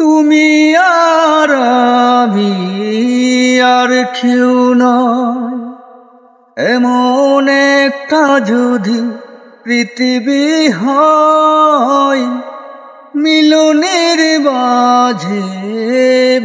তুমি আর আমি আর কেউ এমন একটা যদি পৃথিবী হয়, মিলনের বাজে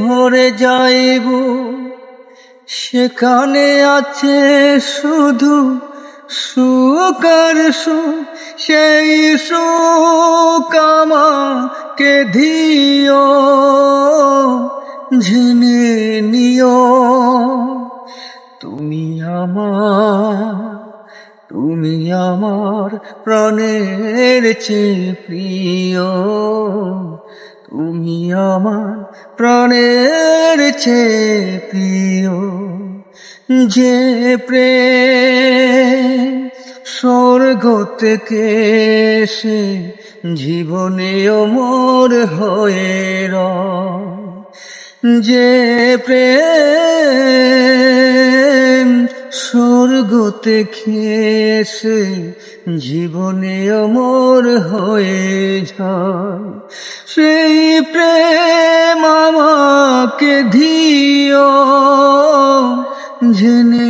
ভরে যাইব। সেখানে আছে শুধু সুখ আর সুখ, সেই সুখ আমাকে দিও ঝিনে নিও। তুমি আমার তুমি আমার প্রাণের চেয়ে প্রিয়। তুমি আমার প্রাণের চেয়ে প্রিয়। যে প্রেম স্বর্গ থেকে সে জীবনে অমর হয়ে রয় যে প্রেম স্বর্গ থেকে সে জীবনে অমর হয়ে যায়, সেই প্রেম আমাকে দিও, জেনে